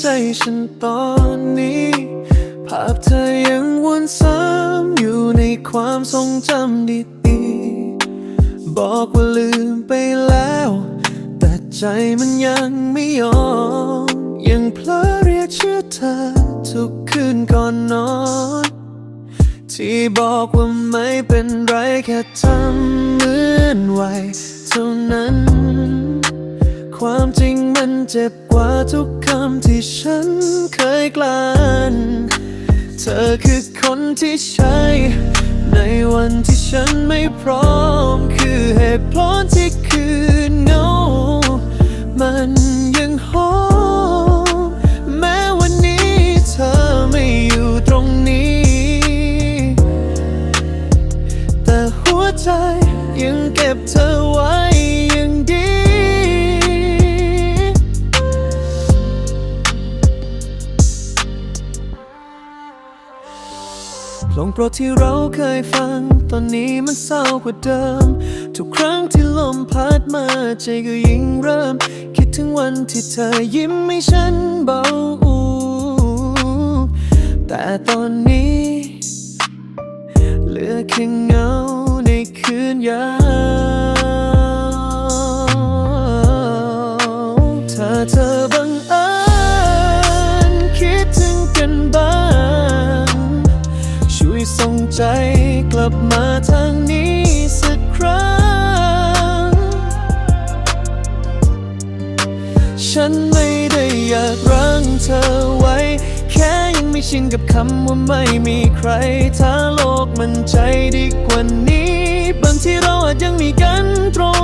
ใจฉันตอนนี้ ภาพเธอยังวนซ้ำอยู่ในความทรงจำดีๆ บอกว่าลืมไปแล้ว แต่ใจมันยังไม่ยอม ยังเพลอเรียกชื่อเธอทุกคืนก่อนนอนที่บอกว่าไม่เป็นไรแค่ทำเหมือนไวเท่านั้น ความจริงมันเจ็บกว่าทุกคำที่ฉันเคยกลั่นเธอคือคนที่ใช่ในวันที่ฉันไม่พร้อม คือเหตุผลที่คืนเงามันยังหอมแม้วันนี้เธอไม่อยู่ตรงนี้ แต่หัวใจยังเก็บเธอไว้ ลงโปรดที่เราเคยฟัง ตอนนี้มันเศร้ากว่าเดิม ทุกครั้งที่ลมพัดมาใจก็ยิ่งเริ่ม คิดถึงวันที่เธอยิ้มให้ฉันเบาอูแต่ตอนนี้ เหลือแค่เงาในคืนยา ลับมาทางนี้สักครั้ง ฉันไม่ได้อยากรั้งเธอไว้ แค่ยังไม่ชินกับคำว่าไม่มีใคร ถ้าโลกมันใจดีกว่านี้ บางทีเราอาจยังมีกันตรง